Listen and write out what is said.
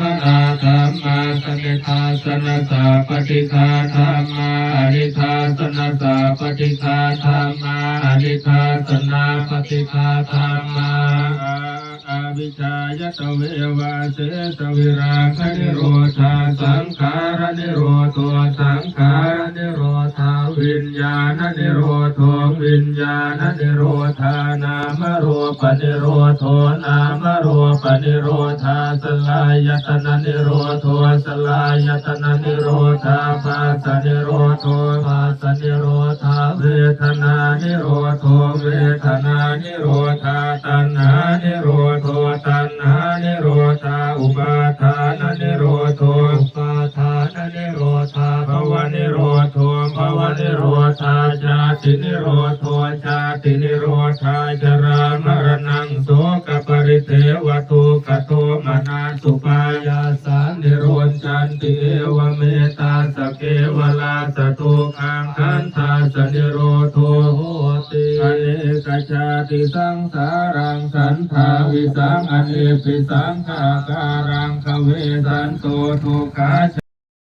มนาธรรมาสนิทาสนสาปฏิคาธรรมาอนิทาสนสาปฏิคาธรรมาอนิทาสนาปฏิคาธรรมาอาวิชายตเววาเสสวิราคนิโรธาสังขารนิโรธสัง ขารนิโรธาวิญญาณนิโรธวิญญาณนิโรธานามรูปนิโรธนามรูปนิโรธาสลายตนะนิโรธสลายตนะนิโรธาภาสนิโรธภาสนิโรธาเวทนานิโรธเวทนานิโรธาตัณหานิโรธตัณหานิโรธาอุปาทา ภวนิโรธภวนิโรธาชาตินิโรธชาตินิโรธาจรามรณังโสกปริเทวทุกโทมนาสุปายาสานิโรจันติเอวเมตาสเกวลาสตุขังคันธาสนิโรโทโหติอเนกชาติสังสารังสันทาวิสังอเนปิสังขาการังคเวสันโตทุกขา